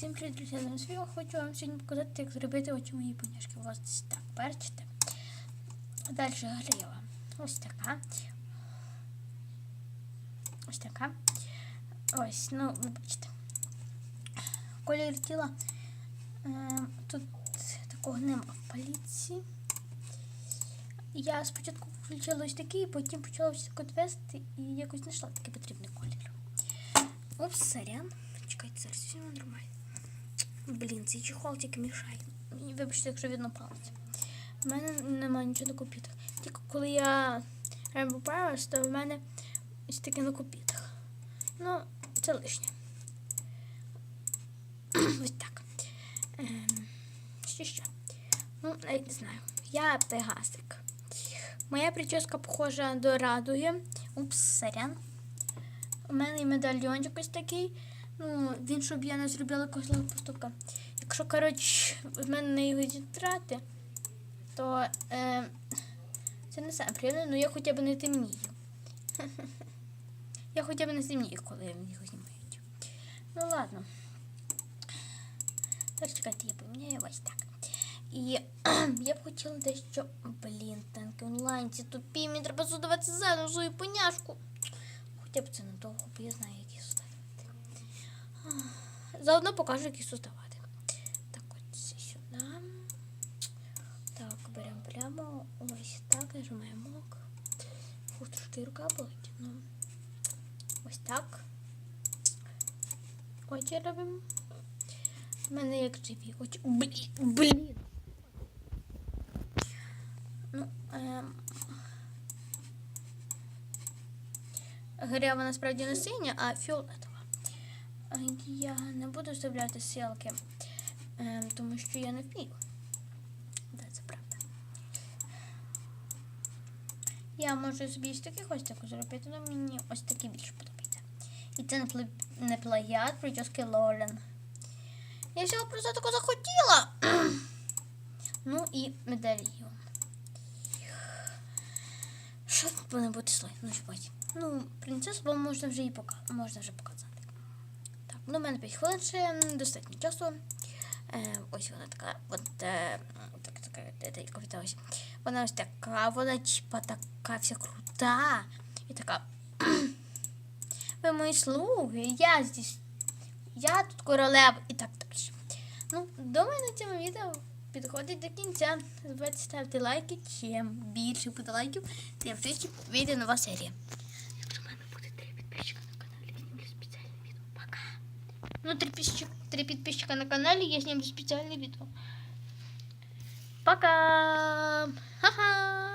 Всім привіт, друзі, я я хочу вам сьогодні показати, як зробити очі мої поняшки. Десь так, бачите? Далі грива. Ось така. Ось така. Ось, ну, ви бачите. Колір тіла. Е, тут такого нема в паліці. Я спочатку включила ось такий, потім почала ось так вести і якось знайшла такий потрібний колір. Упс, сорян. Чекайте, зараз все нормально. Блін, цей чехол тільки мішає. Вибачте, якщо видно палець. У мене немає нічого на копітах. Тільки коли я Rainbow Powers, то в мене ось таке на копітах. Ну, це лишнє. ось так. Ем, що? Ну, навіть не знаю. Я пегасик. Моя прическа похожа до радуги. Упс, сорян. У мене і медальйончик ось такий. Ну, він, щоб я не зробила козлова поступка. Якщо, коротше, в мене на його зітрати, то е, це не саме приємно, але я хоча б не темнію. Я хоча б не темнію, коли його знімають. Ну ладно. Зараз чекайте, я поміняю ось так. І я б хотіла дещо. Блін, танки онлайн, ці тупі, мені треба задавати заново свою поняшку. Хоча б це недовго, бо я знаю. Заодно покажу, які создавати. Так, от сюди. Так, беремо прямо ось так, нажимаємо. Фу, трошки рука болить. Ну, ось так. Очі робимо. У мене як живі очі. Блін, блін. Ну, ем... Грява насправді не синя, а фіолетова. Я не буду вставляти ссылки, ем, тому що я не вмію. Да, це правда. Я можу собі ось таких ось таку зробити, але мені ось такі більше подобається. І це не, пл- не плагіат прически Лорен. Я всього просто таку захотіла. ну і медальйон. Що повинно бути слой? Ну, чекайте. Ну, принцесу вам можна вже і пока... можна вже показати. Ну, в мене 5 хвилин ще достатньо часу. Е, ось вона така, от е, так, така, ось. Вона ось така, вона типа така вся крута. І така. Ви мої слуги, я здесь. Я тут королева і так далі. Ну, думаю, на цьому відео підходить до кінця. Не забувайте ставити лайки. Чим більше буде лайків, тим швидше вийде нова серія. Ну, три подписчика, три подписчика на канале, я с ним специальный видео. Пока! Ха-ха!